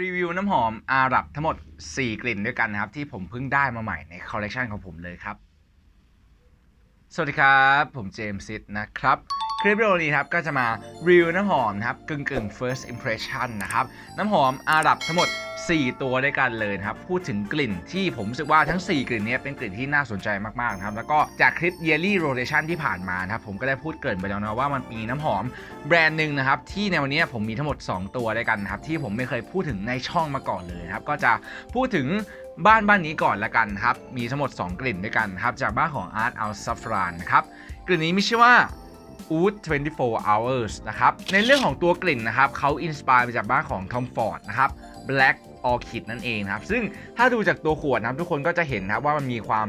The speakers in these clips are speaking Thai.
รีวิวน้ำหอมอาหรับทั้งหมด 4 กลิ่นด้วยกันนะครับ ที่ผมเพิ่งได้มาใหม่ในคอลเลกชันของผมเลยครับ สวัสดีครับ ผมเจมส์ซิดนะครับ คลิปวิดีโอนี้ครับก็จะมารีวิวน้ำหอมนะครับกึ่งกึ่ง first impression นะครับน้ำหอมอาหรับทั้งหมด 4 ตัวด้วยกันเลยครับพูดถึงกลิ่นที่ผมรู้สึกว่าทั้ง 4 กลิ่นนี้เป็นกลิ่นที่น่าสนใจมากๆครับแล้วก็จากคลิป yearly rotation ที่ผ่านมานะครับผมก็ได้พูดเกินไปแล้วนะว่ามันมีน้ำหอมแบรนด์หนึ่งนะครับที่ในวันนี้ผมมีทั้งหมด 2 ตัวด้วยกันครับที่ผมไม่เคยพูดถึงในช่องมาก่อนเลยครับก็จะพูดถึงบ้านบ้านนี้ก่อนละกันครับมีทั้งหมด 2 กลิ่นด้วยกันครับจากบ้านของ Art Al Safran นะครับกลิ่นนี้มีชื่อว่า Oud 24 Hours นะครับ ในเรื่องของตัวกลิ่นนะครับเขาอินสปายมาจากบ้านของ Tom Ford นะครับ Black Orchid นั่นเองนะครับ ซึ่งถ้าดูจากตัวขวดนะครับ ทุกคนก็จะเห็นนะครับว่ามันมีความ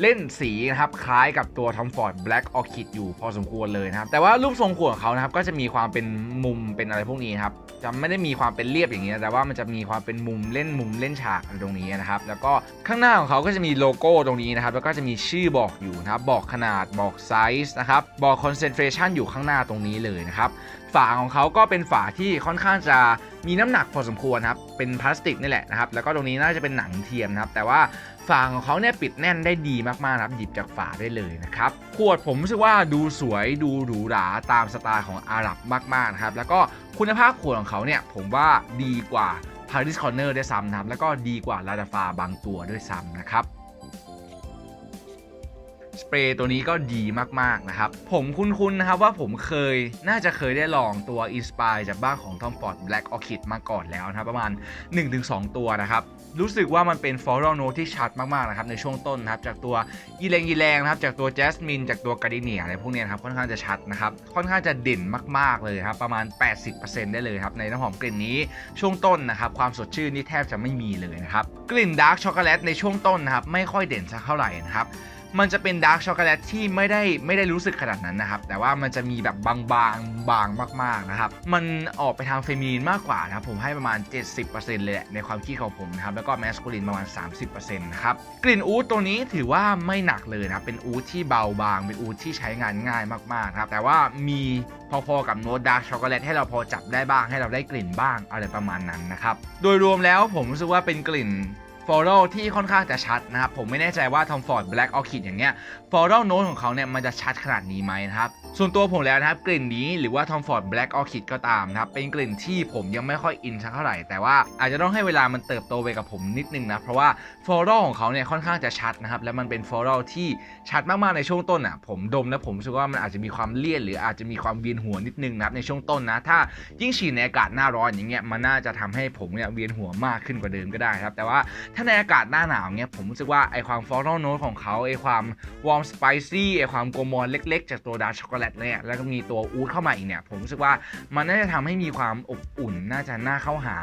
เล่นสีนะครับคล้ายกับตัว Tom Ford Black Orchid อยู่พอสมควรเลยนะครับ แต่ว่ารูปทรงขวดของเขานะครับก็จะมีความเป็นมุมเป็นอะไรพวกนี้ครับจะไม่ได้มีความเป็นเรียบอย่างนี้แต่ว่ามันจะมีความเป็นมุมเล่นมุมเล่นฉากตรงนี้นะครับ แล้วก็ข้างหน้าของเขาก็จะมีโลโก้ตรงนี้นะครับ แล้วก็จะมีชื่อบอกอยู่นะครับ บอกขนาดบอกไซส์นะครับ บอกคอนเซนเทรชันอยู่ข้างหน้าตรงนี้เลยนะครับ ฝาของเขาก็เป็นฝาที่ค่อนข้างจะมีน้ำหนักพอสมควรครับ เป็นพลาสติกนี่แหละนะครับ แล้วก็ตรงนี้น่าจะเป็นหนังเทียมนะครับ แต่ว่า ฝาของเขาเนี่ยปิดแน่นได้ดีมากๆนะครับหยิบจากฝาได้เลยนะครับขวดผมรู้สึกว่าดูสวยดูหรูหราตามสไตล์ของอาหรับมากๆนะครับแล้วก็คุณภาพขวดของเขาเนี่ยผมว่าดีกว่า Paris Corner ด้ซ้ำนะครับแล้วก็ดีกว่าลาดาฟาบางตัวด้วยซ้ำนะครับ สเปรย์ตัวนี้ก็ดีมากๆนะครับ ผมคุ้นๆนะครับว่าผมเคยน่าจะเคยได้ลองตัว Inspire จากบ้านของ Tom Ford Black Orchid มาก่อนแล้วนะครับ ประมาณ 1-2 ตัวนะครับ รู้สึกว่ามันเป็น floral note ที่ชัดมากๆนะครับในช่วงต้นนะครับ จากตัวยีแรงยีแรงนะครับ จากตัว Jasmine จากตัวกาดิเนียอะไรพวกนี้นะครับค่อนข้างจะชัดนะครับค่อนข้างจะเด่นมากๆเลยครับประมาณ 80%ได้เลยครับในน้ำหอมกลิ่นนี้ช่วงต้นนะครับความสดชื่นนี่แทบจะไม่มีเลยนะครับกลิ่นดาร์กช็อกโกแลตในช่วงต้นนะครับไม่ค่อยเด่นสักเท่าไหร่นะครับ มันจะเป็นดาร์กช็อกโกแลตที่ไม่ได้ไม่ได้รู้สึกขนาดนั้นนะครับ แต่ว่ามันจะมีแบบบางๆบางมากๆนะครับ มันออกไปทางเฟมินีนมากกว่านะครับผมให้ประมาณ 70%เลยแหละในความคิดของผมนะครับ แล้วก็แมสคูลินประมาณ 30%นะครับกลิ่นอูดตัวนี้ถือว่าไม่หนักเลยนะครับเป็นอูดที่เบาบาง เป็นอูดที่ใช้งานง่ายมากๆนะครับแต่ว่ามีพอๆกับโน้ตดาร์กช็อกโกแลตให้เราพอจับได้บ้างให้เราได้กลิ่นบ้างอะไรประมาณนั้นนะครับโดยรวมแล้วผมรู้สึกว่าเป็นกลิ่น ฟลอรัลที่ค่อนข้างจะชัดนะครับ ผมไม่แน่ใจว่า Tom Ford Black Orchid อย่างเงี้ยฟลอรัลโน้ตของเขาเนี่ยมันจะชัดขนาดนี้ไหมนะครับ ส่วนตัวผมแล้วนะครับ กลิ่นนี้หรือว่า Tom Ford Black Orchid ก็ตามนะครับ เป็นกลิ่นที่ผมยังไม่ค่อยอินสักเท่าไหร่ แต่ว่าอาจจะต้องให้เวลามันเติบโตไปกับผมนิดนึงนะ เพราะว่าฟลอรัลของเขาเนี่ยค่อนข้างจะชัดนะครับ แล้วมันเป็นฟลอรัลที่ชัดมากๆในช่วงต้นอะ ผมดมแล้วผมรู้สึกว่ามันอาจจะมีความเลี่ยนหรืออาจจะมีความเวียนหัวนิดนึงนะครับในช่วงต้นนะ ถ้ายิ่งฉีดในอากาศหน้าร้อนอย่างเงี้ยมันน่าจะทำให้ผมเนี่ยเวียนหัวมากขึ้นกว่าเดิมก็ได้ครับ แต่ว่าถ้าในอากาศหน้าหนาวเงี้ยผมรู้สึกว่าไอความฟลอรัลโน้ตของเขาไอความวอร์มสไปซี่ไอความโกมอนเล็ก ๆ จากตัวดาร์กช็อกโกแลตเนี่ยแล้วก็มีตัวอูดเข้ามาอีกเนี่ยผมรู้สึกว่ามันน่าจะทำให้มีความอบอุ่น น่าจะน่าเข้าหา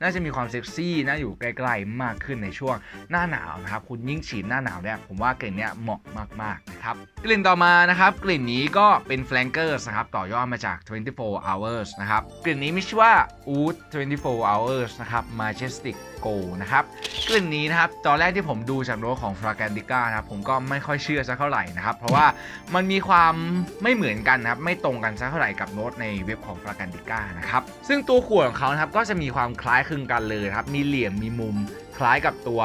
น่าจะมีความเซ็กซี่น่าอยู่ใกล้ๆมากขึ้นในช่วงหน้าหนาวนะครับคุณยิ่งฉีดหน้าหนาวเนี่ยผมว่ากลิ่นเนี่ยเหมาะมากๆนะครับกลิ่นต่อมานะครับกลิ่นนี้ก็เป็น flankers นะครับต่อยอดมาจาก 24 hours นะครับกลิ่นนี้มีชื่อว่า oud 24 hours นะครับ majestic โกนะครับกลิ่นนี้นะครับตอนแรกที่ผมดูจากโน้ตของฟราแกนดิก้านะครับผมก็ไม่ค่อยเชื่อสักเท่าไหร่นะครับเพราะว่ามันมีความไม่เหมือนกันนะครับไม่ตรงกันสักเท่าไหร่กับโน้ตในเว็บของฟราแกนดิก้านะครับซึ่งตัวขวดของเขานะครับก็จะมีความคล้ายคลึงกันเลยครับมีเหลี่ยมมีมุมคล้ายกับตัว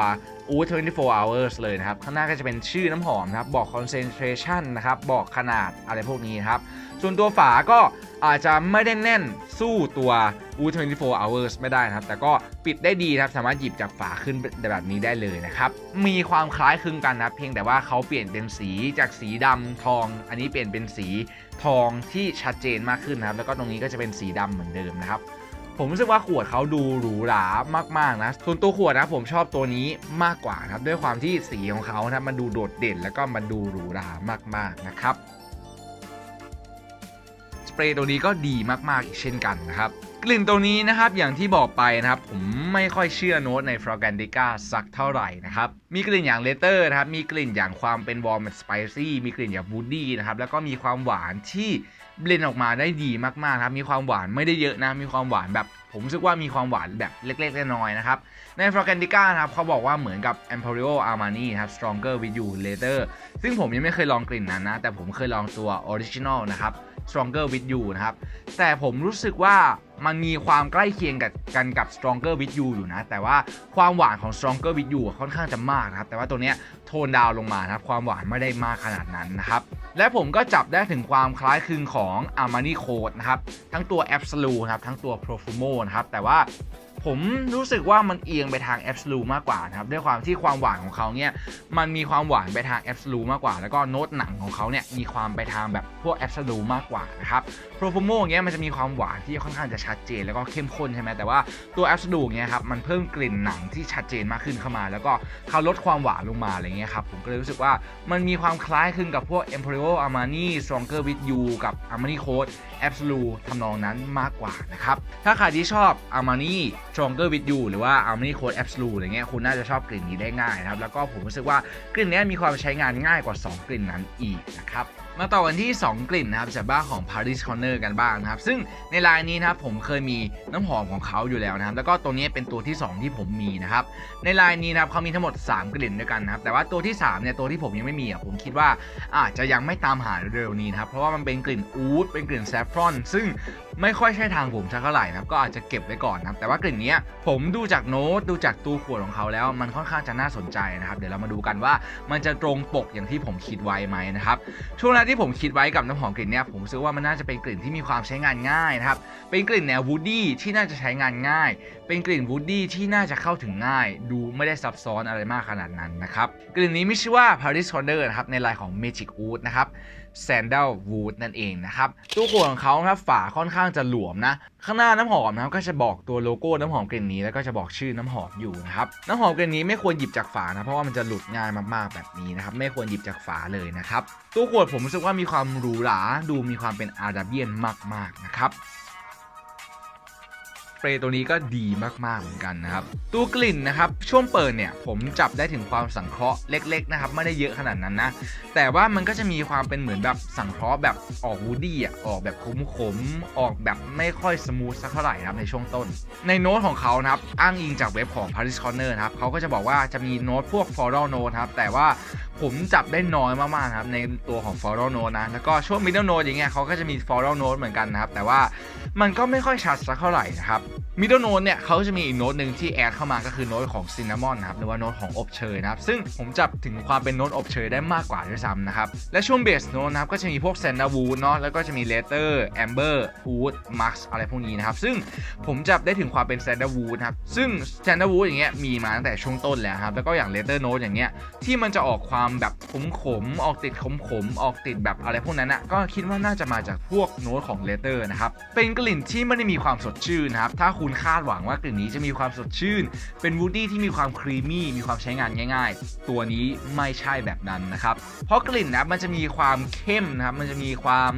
u 24 hours เลยนะครับ ข้างหน้าก็จะเป็นชื่อน้ำหอมนะครับ บอก concentration นะครับ บอกขนาดอะไรพวกนี้นครับ ส่วนตัวฝาก็อาจจะไม่ได้แน่นสู้ตัว u 24 hours ไม่ได้นะครับ แต่ก็ปิดได้ดีนะครับ สามารถหยิบจากฝาขึ้นแบบนี้ได้เลยนะครับ มีความคล้ายคลึงกันนะเพียงแต่ว่าเขาเปลี่ยนเป็นสีจากสีดำทอง อันนี้เปลี่ยนเป็นสีทองที่ชัดเจนมากขึ้นนะครับ แล้วก็ตรงนี้ก็จะเป็นสีดำเหมือนเดิมนะครับ ผมรู้สึกว่าขวดเขาดูหรูหรามากๆนะส่วนตัวขวดนะผมชอบตัวนี้มากกว่านะครับด้วยความที่สีของเขานะมันดูโดดเด่นแล้วก็มันดูหรูหรามากๆนะครับ เปรย์ตัวนี้ก็ดีมากๆอีกเช่นกันนะครับกลิ่นตัวนี้นะครับอย่างที่บอกไปนะครับ ผมไม่ค่อยเชื่อโน้ตใน f r a g a n d i c a สักเท่าไหร่นะครับ มีกลิ่นอย่างเลเตอร์นะครับ มีกลิ่นอย่างความเป็นวอร์มสไปซี่มีกลิ่นอย่างบูดดี้นะครับ แล้วก็มีความหวานที่เบลนออกมาได้ดีมากๆครับ มีความหวานไม่ได้เยอะนะ มีความหวานแบบ ผมรู้สึกว่ามีความหวานแบบเล็กๆน้อยๆนะครับ ใน f r a g a n d i c a นะครับเขาบอกว่าเหมือนกับ Emporio Armani นะครับ Stronger with you later ซึ่งผมยังไม่เคยลองกลิ่นนั้นนะ แต่ผมเคยลองตัว Original นะครับ stronger with you นะครับ แต่ผมรู้สึกว่ามันมีความใกล้เคียงกับกันกับ stronger with you อยู่นะ แต่ว่าความหวานของ stronger with you ค่อนข้างจะมากนะครับ แต่ว่าตัวเนี้ยโทนดาวน์ลงมานะครับ ความหวานไม่ได้มากขนาดนั้นนะครับ และผมก็จับได้ถึงความคล้ายคลึงของ Armani Code นะครับ ทั้งตัว Absolute นะครับ ทั้งตัว Profumo นะครับ แต่ว่า ผมรู้สึกว่ามันเอียงไปทาง Absolute มากกว่านะครับด้วยความที่ความหวานของเขาเนี่ยมันมีความหวานไปทาง Absolute มากกว่า แล้วก็โน้ตหนังของเขาเนี่ยมีความไปทางแบบพวก Absolute มากกว่านะครับ Profumo เงี้ยมันจะมีความหวานที่ค่อนข้างจะชัดเจนแล้วก็เข้มข้นใช่ไหมแต่ว่าตัว Absolute เงี้ยครับมันเพิ่มกลิ่นหนังที่ชัดเจนมากขึ้นเข้ามา แล้วก็เขาลดความหวานลงมาอะไรเงี้ยครับผมก็เลยรู้สึกว่ามันมีความคล้ายคลึงกับพวก Emporio Armani Stronger with You กับ Armani Code Absolute ทำนองนั้นมากกว่านะครับถ้าใครที่ชอบ Armani Stronger with You หรือว่า Armani Code Absolute อะไรเงี้ยคุณน่าจะชอบกลิ่นนี้ได้ง่ายนะครับ แล้วก็ผมรู้สึกว่ากลิ่นนี้มีความใช้งานง่ายกว่า 2 กลิ่นนั้นอีกนะครับมาต่อกันที่ 2 กลิ่นนะครับจากบ้านของ Paris Corner กันบ้างนะครับ ซึ่งในไลน์นี้นะครับผมเคยมีน้ำหอมของเขาอยู่แล้วนะครับ แล้วก็ตัวนี้เป็นตัวที่ 2 ที่ผมมีนะครับ ในไลน์นี้นะครับเขามีทั้งหมด 3 กลิ่นด้วยกันนะครับ แต่ว่าตัวที่3เนี่ยตัวที่ผมยังไม่มีอะผมคิดว่าอาจจะยังไม่ตามหาเร็วๆนี้นะครับ เพราะว่ามันเป็นกลิ่นอูดเป็นกลิ่นแซฟฟรอน ซึ่ง ไม่ค่อยใช่ทางผมสักเท่าไหร่นะครับก็อาจจะเก็บไว้ก่อนนะครับแต่ว่ากลิ่นนี้ผมดูจากโน้ตดูจากตัวขวดของเขาแล้ว มันค่อนข้างจะน่าสนใจนะครับเดี๋ยวเรามาดูกันว่ามันจะตรงปกอย่างที่ผมคิดไว้ไหมนะครับช่วงแรกที่ผมคิดไว้กับน้ำหอมกลิ่นเนี้ยผมรู้สึกว่ามันน่าจะเป็นกลิ่นที่มีความใช้งานง่ายนะครับเป็นกลิ่นแนววูดดี้ที่น่าจะใช้งานง่าย เป็นกลิ่นวูดดี้ที่น่าจะเข้าถึงง่าย ดูไม่ได้ซับซ้อนอะไรมากขนาดนั้นนะครับกลิ่นนี้มีชื่อว่า Paris Corner นะครับในลายของ Magic Wood นะครับ Sandal Wood นั่นเองนะครับ ตัวขวดของเขาครับฝาค่อนข้างจะหลวมนะ ข้างหน้าน้ำหอมนะครับก็จะบอกตัวโลโก้น้ำหอมกลิ่นนี้แล้วก็จะบอกชื่อน้ำหอมอยู่นะครับน้ำหอมกลิ่นนี้ไม่ควรหยิบจากฝานะเพราะว่ามันจะหลุดง่ายมากๆแบบนี้นะครับไม่ควรหยิบจากฝาเลยนะครับตัวขวดผมรู้สึกว่ามีความหรูหราดูมีความเป็นอาราเบียนมากๆนะครับ ปรย์ตัวนี้ก็ดีมากๆเหมือนกันนะครับตัวกลิ่นนะครับช่วงเปิดเนี่ยผมจับได้ถึงความสังเคราะห์เล็ก ๆ นะครับ ไม่ได้เยอะขนาดนั้นนะ แต่ว่ามันก็จะมีความเป็นเหมือนแบบสังเคราะห์แบบออกวูดดี้อะออกแบบขมๆออกแบบไม่ค่อยสมูทสักเท่าไหร่นะครับในช่วงต้น ในโน้ตของเขานะครับอ้างอิงจากเว็บของ Paris Corner นะครับเขาก็จะบอกว่าจะมีโน้ตพวก floral note ครับแต่ว่าผมจับได้น้อยมากๆครับในตัวของ floral note นะ แล้วก็ช่วง middle note อย่างเงี้ยเขาก็จะมี floral note เหมือนกันนะครับ แต่ว่ามันก็ไม่ค่อยชัดสักเท่าไหร่นะครับ middle note เนี่ยเขาจะมีอีกโน้ตหนึ่งที่แอดเข้ามาก็คือโน้ตของ cinnamon นะครับหรือว่าโน้ตของอบเชยนะครับซึ่งผมจับถึงความเป็นโน้ตอบเชยได้มากกว่าด้วยซ้ำนะครับและช่วงเบสโน้ตนะครับก็จะมีพวก sandalwood เนาะแล้วก็จะมี leather amber wood max อะไรพวกนี้นะครับซึ่งผมจับได้ถึงความเป็น sandalwood นะครับซึ่ง sandalwood อย่างเงี้ยมีมาตั้งแต่ช่วงต้นแล้วครับแล้วก็อย่าง leather note อย่างเงี้ยที่มันจะออกความแบบขมๆออกติดขมๆออกติดแบบอะไรพวกนั้นอะก็คิดว่าน่าจะมาจากพวกโน้ตของ leather นะครับเป็นกลิ่นที่ไม่ได้มีความสดชื่นนะครับถ้าคุุณคาดหวังว่ากลิ่นนี้จะมีความสดชื่น เป็นวูดดี้ที่มีความครีมมี่มีความใช้งานง่าย ๆ ตัวนี้ไม่ใช่แบบนั้นนะครับ เพราะกลิ่นนะมันจะมีความเข้มนะครับมันจะมีความ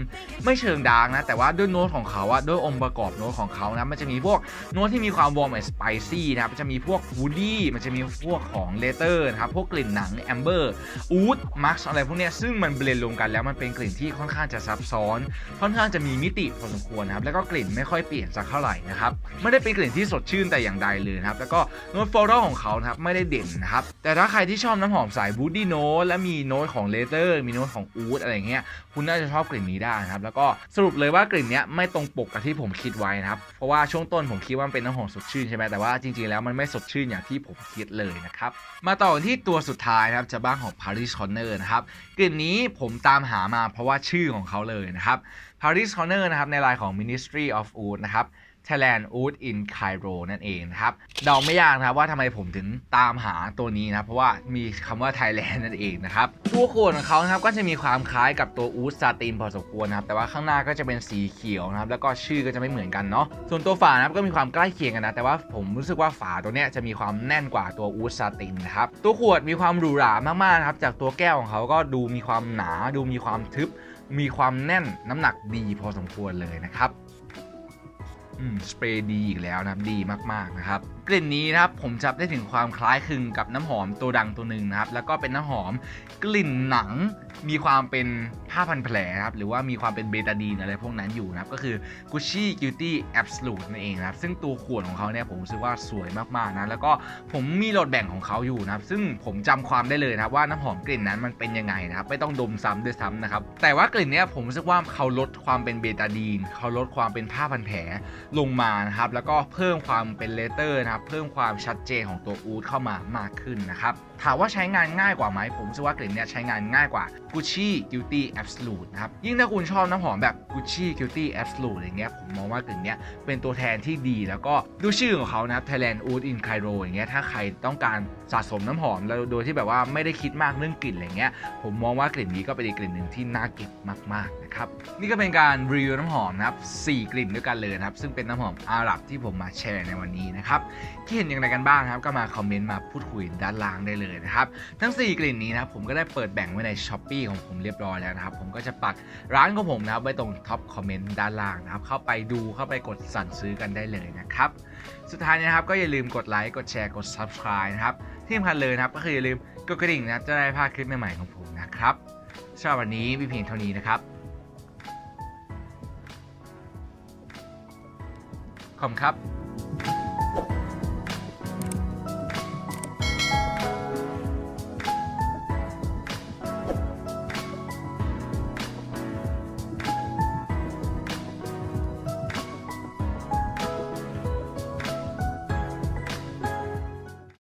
ไม่เชิงดาร์กนะแต่ว่าด้วยโน้ตของเขาอะด้วยองค์ประกอบโน้ตของเขานะมันจะมีพวกโน้ตที่มีความวอร์มแอนด์สไปซี่นะครับมันจะมีพวกวูดดี้มันจะมีพวกของเลเตอร์นะครับพวกกลิ่นหนังแอมเบอร์อูดมักซ์อะไรพวกเนี้ยซึ่งมันเบลนด์รวมกันแล้วมันเป็นกลิ่นที่ค่อนข้างจะซับซ้อน ค่อนข้างจะมีมิติพอสมควรนะครับแล้วก็กลิ่นไม่ค่อยเปลี่ยนสักเท่าไหร่นะครับไม่ได้เป็นกลิ่นที่สดชื่นแต่อย่างใดเลยนะครับ แล้วก็โน้ตฟลอรัลของเขานะครับไม่ได้เด่นนะครับ แต่ถ้าใครที่ชอบน้ำหอมสายบูดดี้โน้ตและมีโน้ตของเลเตอร์มีโน้ตของอูดอะไรเงี้ยคุณน่าจะชอบกลิ่นนี้ได้นะครับ แล้วก็สรุปเลยว่ากลิ่นนี้ไม่ตรงปกกับที่ผมคิดไว้นะครับ เพราะว่าช่วงต้นผมคิดว่ามันเป็นน้ำหอมสดชื่นใช่ไหมแต่ว่าจริงๆแล้วมันไม่สดชื่นอย่างที่ผมคิดเลยนะครับ มาต่อกันที่ตัวสุดท้ายนะครับจะบ้างของ Paris Corner นะครับกลิ่นนี้ผมตามหามาเพราะว่าชื่อของเขาเลยนะครับ Paris Corner นะครับในลายของ Ministry of Wood นะครับ Thailand Wood in Cairo นั่นเองนะครับเดาไม่ยากนะครับว่าทำไมผมถึงตามหาตัวนี้นะเพราะว่ามีคำว่า Thailand นั่นเองนะครับตัวขวดของเขาครับก็จะมีความคล้ายกับตัวอูดซาตินพอสมควรนะครับแต่ว่าข้างหน้าก็จะเป็นสีเขียวนะครับแล้วก็ชื่อก็จะไม่เหมือนกันเนาะส่วนตัวฝานะครับก็มีความใกล้เคียงกันนะแต่ว่าผมรู้สึกว่าฝาตัวเนี้ยจะมีความแน่นกว่าตัวอูดซาตินนะครับตัวขวดมีความหรูหรามากๆนะครับจากตัวแก้วของเขาก็ดูมีความหนา ดูมีความทึบ มีความแน่นน้ำหนักดีพอสมควรเลยนะครับ สเปรย์ดีอีกแล้วนะครับดีมากๆนะครับ กลิ่นนี้นะครับผมจับได้ถึงความคล้ายคลึงกับน้ำหอมตัวดังตัวหนึ่งนะครับแล้วก็เป็นน้ำหอมกลิ่นหนังมีความเป็นผ้าพันแผลนะครับหรือว่ามีความเป็นเบตาดีนอะไรพวกนั้นอยู่นะครับก็คือ Gucci Guilty Absolute นั่นเองนะครับซึ่งตัวขวดของเขาเนี่ยผมรู้สึกว่าสวยมากๆนะแล้วก็ผมมีโหลดแบ่งของเขาอยู่นะครับซึ่งผมจำความได้เลยนะครับว่าน้ำหอมกลิ่นนั้นมันเป็นยังไงนะครับไม่ต้องดมซ้ำด้วยซ้ำนะครับแต่ว่ากลิ่นเนี้ยผมรู้สึกว่าเขาลดความเป็นเบตาดีนเขาลดความเป็นผ้าพันแผลลงมานะครับแล้วก็เพิ่มความเป็นเลเตอร์นะครับเพิ่มความชัดเจนของตัวอูดเข้ามามากขึ้นนะครับถามว่าใช้งานง่ายกว่าไหมผมรู้สึกว่ากลิ่นเนี้ยใช้งานง่ายกว่า Gucci Guilty Absolute นะครับยิ่งถ้าคุณชอบน้ำหอมแบบ Gucci Guilty Absolute อย่างเงี้ยผมมองว่ากลิ่นเนี้ยเป็นตัวแทนที่ดี แล้วก็ดูชื่อของเขานะครับ Thailand Oud in Cairo อย่างเงี้ยถ้าใครต้องการสะสมน้ำหอมแล้วโดยที่แบบว่าไม่ได้คิดมากเรื่องกลิ่นอะไรเงี้ยผมมองว่ากลิ่นนี้ก็เป็นอีกกลิ่นหนึ่งที่น่าเก็บมากๆนะครับนี่ก็เป็นการรีวิวน้ำหอมนะครับ4กลิ่นด้วยกันเลยนะครับซึ่งเป็นน้ำหอมอาหรับที่ผมมาแชร์ในวันนี้นะครับที่เห็นอย่างไรกันบ้างครับ ก็มาคอมเมนต์มาพูดคุยด้านล่างได้เลยนะครับทั้ง 4 กลิ่นนี้นะครับผมก็ได้เปิดแบ่งไว้ใน s h อ p e e ของผมเรียบร้อยแล้วนะครับผมก็จะปักร้านของผมนะครับไว้ตรงท็อปคอมเมนต์ด้านล่างนะครับเข้าไปดูเข้าไปกดสั่งซื้อกันได้เลยนะครับสุดท้ายนะครับก็อย่าลืมกดไลค์กดแชร์กด subscribe นะครับที่สำคัญเลยนะครับก็คืออย่าลืมกดกระดิ่งนะจะได้พลาดคลิปใหม่ๆของผมนะครับสำหรับวันนี้มีเพียงเท่านี้นะครับขอบคุณครับ